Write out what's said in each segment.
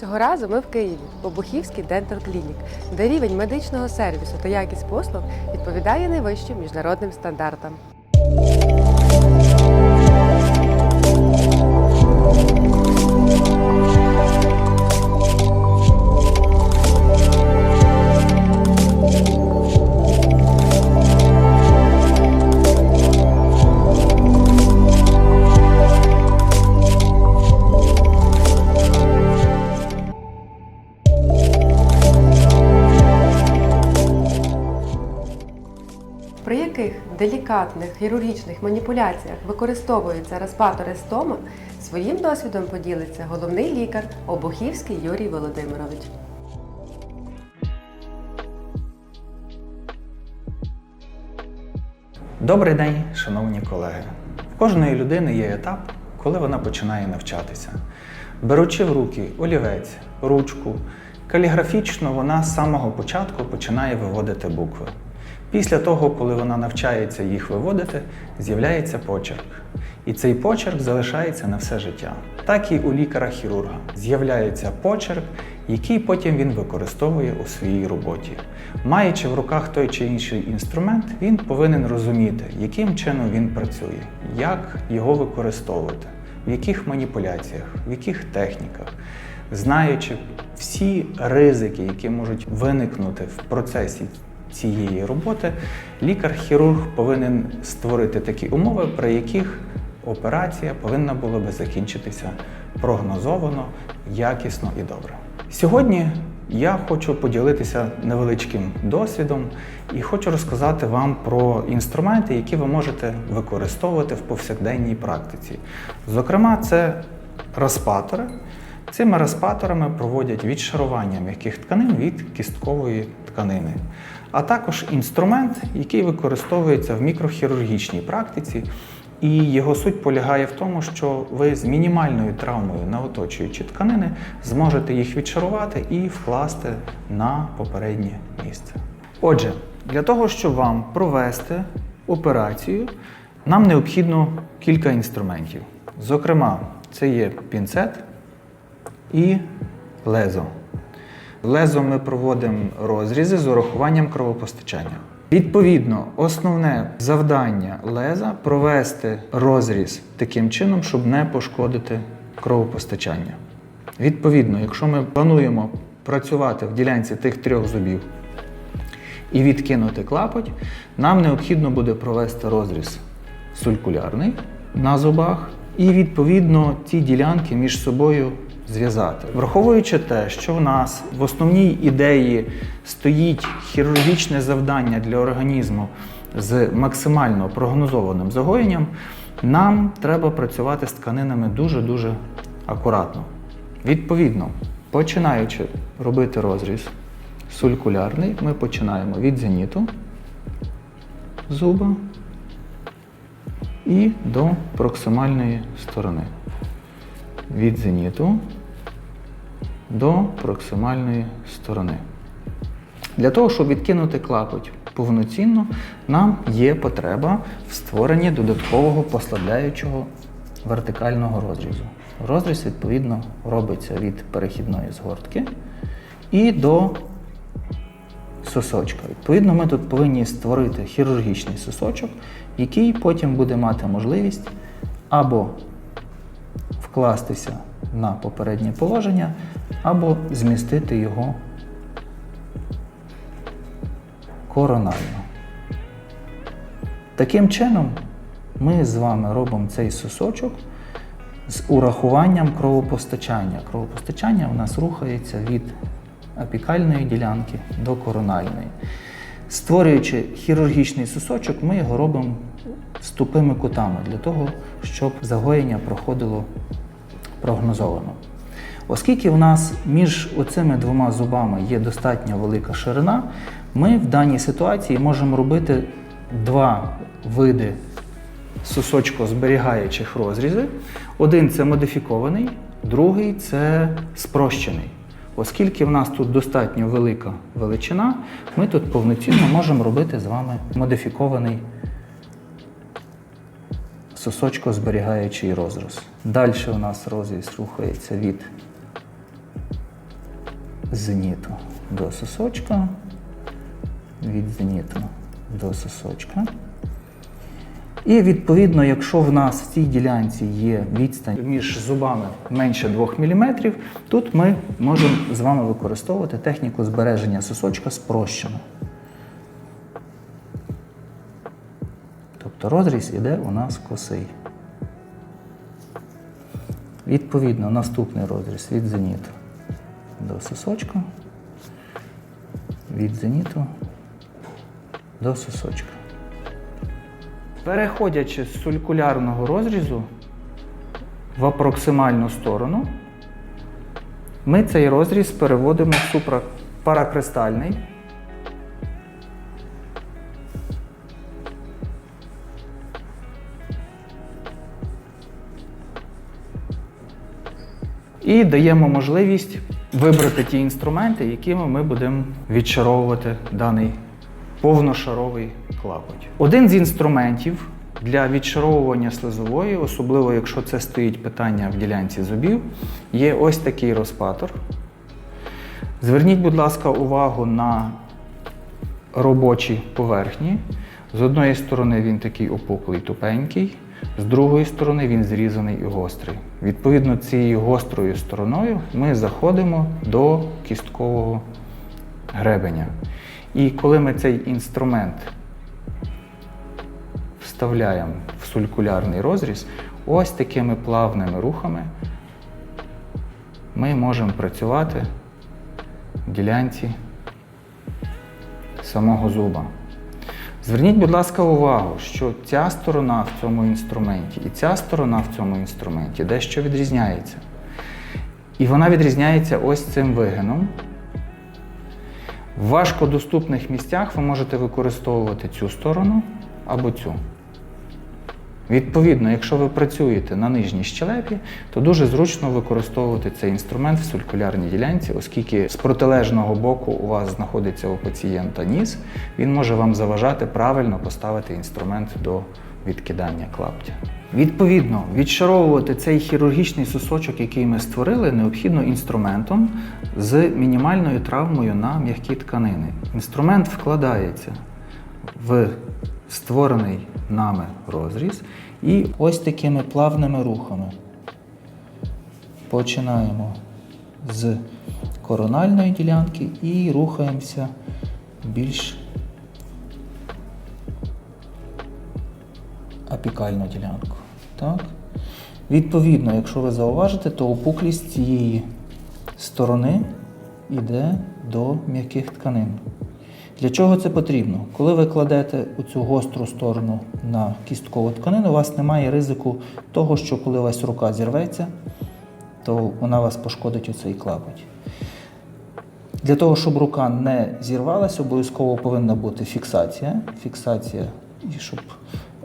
Цього разу ми в Києві, у Обухівський Dental Clinic, де рівень медичного сервісу та якість послуг відповідає найвищим міжнародним стандартам. Делікатних хірургічних маніпуляціях використовуються респатори стома, своїм досвідом поділиться головний лікар Обухівський Юрій Володимирович. Добрий день, шановні колеги. В кожної людини є етап, коли вона починає навчатися. Беручи в руки олівець, ручку, каліграфічно вона з самого початку починає виводити букви. Після того, коли вона навчається їх виводити, з'являється почерк. І цей почерк залишається на все життя. Так і у лікаря-хірурга з'являється почерк, який потім він використовує у своїй роботі. Маючи в руках той чи інший інструмент, він повинен розуміти, яким чином він працює, як його використовувати, в яких маніпуляціях, в яких техніках. Знаючи всі ризики, які можуть виникнути в процесі цієї роботи, лікар-хірург повинен створити такі умови, при яких операція повинна була би закінчитися прогнозовано, якісно і добре. Сьогодні я хочу поділитися невеличким досвідом і хочу розказати вам про інструменти, які ви можете використовувати в повсякденній практиці. Зокрема, це распатори. Цими распаторами проводять відшарування м'яких тканин від кісткової тканини, а також інструмент, який використовується в мікрохірургічній практиці. І його суть полягає в тому, що ви з мінімальною травмою на оточуючі тканини зможете їх відшарувати і вкласти на попереднє місце. Отже, для того, щоб вам провести операцію, нам необхідно кілька інструментів. Зокрема, це є пінцет і лезо. Лезом ми проводимо розрізи з урахуванням кровопостачання. Відповідно, основне завдання леза провести розріз таким чином, щоб не пошкодити кровопостачання. Відповідно, якщо ми плануємо працювати в ділянці тих трьох зубів і відкинути клапоть, нам необхідно буде провести розріз сулькулярний на зубах і відповідно ті ділянки між собою зв'язати. Враховуючи те, що в нас в основній ідеї стоїть хірургічне завдання для організму з максимально прогнозованим загоєнням, нам треба працювати з тканинами дуже-дуже акуратно. Відповідно, починаючи робити розріз сулькулярний, ми починаємо від зеніту зуба і до проксимальної сторони. Від зеніту до проксимальної сторони. Для того, щоб відкинути клапоть повноцінно, нам є потреба в створенні додаткового послабляючого вертикального розрізу. Розріз, відповідно, робиться від перехідної згортки і до сосочка. Відповідно, ми тут повинні створити хірургічний сосочок, який потім буде мати можливість або вкластися на попереднє положення, або змістити його коронально. Таким чином, ми з вами робимо цей сосочок з урахуванням кровопостачання. Кровопостачання у нас рухається від апікальної ділянки до корональної. Створюючи хірургічний сосочок, ми його робимо з тупими кутами для того, щоб загоєння проходило прогнозовано. Оскільки в нас між оцими двома зубами є достатньо велика ширина, ми в даній ситуації можемо робити два види сосочко-зберігаючих. Один це модифікований, другий це спрощений. Оскільки в нас тут достатньо велика величина, ми тут повноцінно можемо робити з вами модифікований сосочко-зберігаючий розріз. Далі у нас розріз рухається від зеніту до сосочка, від зеніту до сосочка. І відповідно, якщо в нас в цій ділянці є відстань між зубами менше 2 мм, тут ми можемо з вами використовувати техніку збереження сосочка спрощено. Тобто розріз іде у нас косий. Відповідно, наступний розріз від зеніту до сосочка, від зеніту до сосочка. Переходячи з сулькулярного розрізу в апроксимальну сторону, ми цей розріз переводимо в супрапаракристальний. І даємо можливість вибрати ті інструменти, якими ми будемо відчаровувати даний повношаровий клапоть. Один з інструментів для відчаровування слизової, особливо якщо це стоїть питання в ділянці зубів, є ось такий розпатор. Зверніть, будь ласка, увагу на робочі поверхні. З одної сторони він такий опуклий, тупенький, з другої сторони він зрізаний і гострий. Відповідно, цією гострою стороною ми заходимо до кісткового гребеня. І коли ми цей інструмент вставляємо в сулькулярний розріз, ось такими плавними рухами ми можемо працювати в ділянці самого зуба. Зверніть, будь ласка, увагу, що ця сторона в цьому інструменті і ця сторона в цьому інструменті дещо відрізняється. І вона відрізняється ось цим вигином. В важкодоступних місцях ви можете використовувати цю сторону або цю. Відповідно, якщо ви працюєте на нижній щелепі, то дуже зручно використовувати цей інструмент в сулькулярній ділянці, оскільки з протилежного боку у вас знаходиться у пацієнта ніс, він може вам заважати правильно поставити інструмент до відкидання клаптя. Відповідно, відшаровувати цей хірургічний сосочок, який ми створили, необхідно інструментом з мінімальною травмою на м'які тканини. Інструмент вкладається в створений нами розріз і ось такими плавними рухами починаємо з корональної ділянки і рухаємося більш апікальну ділянку. Так? Відповідно, якщо ви зауважите, то опуклість цієї сторони йде до м'яких тканин. Для чого це потрібно? Коли ви кладете цю гостру сторону на кісткову тканину, у вас немає ризику того, що коли у вас рука зірветься, то вона вас пошкодить у цей клапоть. Для того, щоб рука не зірвалася, обов'язково повинна бути фіксація. Фіксація, і щоб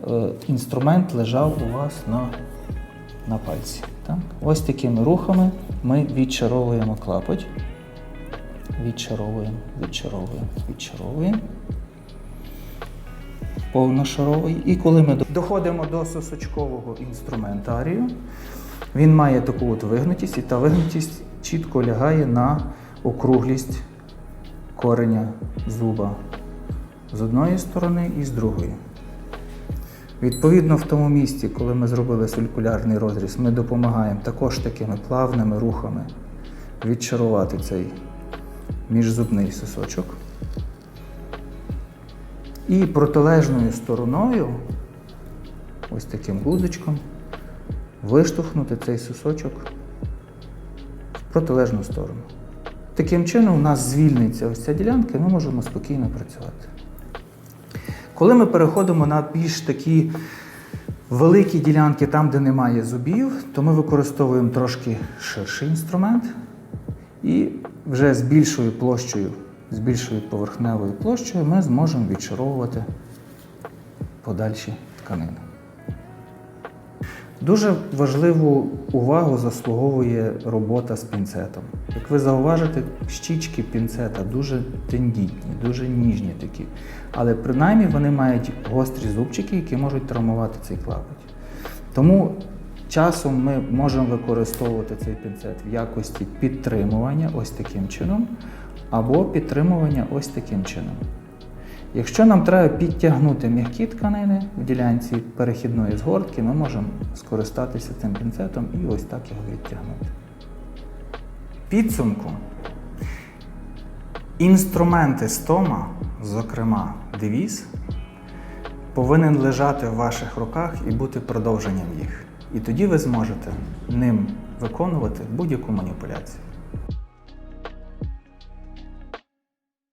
е, інструмент лежав у вас на, на пальці. Так? Ось такими рухами ми відчаровуємо клапоть. Відчаровуємо, відчаровуємо, відчаровуємо. Повношаровий. І коли ми доходимо до сосочкового інструментарію, він має таку от вигнутість, і та вигнутість чітко лягає на округлість кореня зуба з одної сторони і з другої. Відповідно, в тому місці, коли ми зробили сулькулярний розріз, ми допомагаємо також такими плавними рухами відчарувати цей міжзубний сосочок. І протилежною стороною, ось таким гудочком, виштовхнути цей сосочок в протилежну сторону. Таким чином, у нас звільниться ось ця ділянка, і ми можемо спокійно працювати. Коли ми переходимо на більш такі великі ділянки, там, де немає зубів, то ми використовуємо трошки ширший інструмент і вже з більшою площею, з більшою поверхневою площею ми зможемо відшаровувати подальші тканини. Дуже важливу увагу заслуговує робота з пінцетом. Як ви зауважите, щічки пінцета дуже тендітні, дуже ніжні такі. Але принаймні вони мають гострі зубчики, які можуть травмувати цей клапоть. Тому Часом ми можемо використовувати цей пінцет в якості підтримування ось таким чином, або підтримування ось таким чином. Якщо нам треба підтягнути м'які тканини в ділянці перехідної згортки, ми можемо скористатися цим пінцетом і ось так його відтягнути. Підсумку інструменти стома, зокрема девіз, повинен лежати в ваших руках і бути продовженням їх. І тоді ви зможете ним виконувати будь-яку маніпуляцію.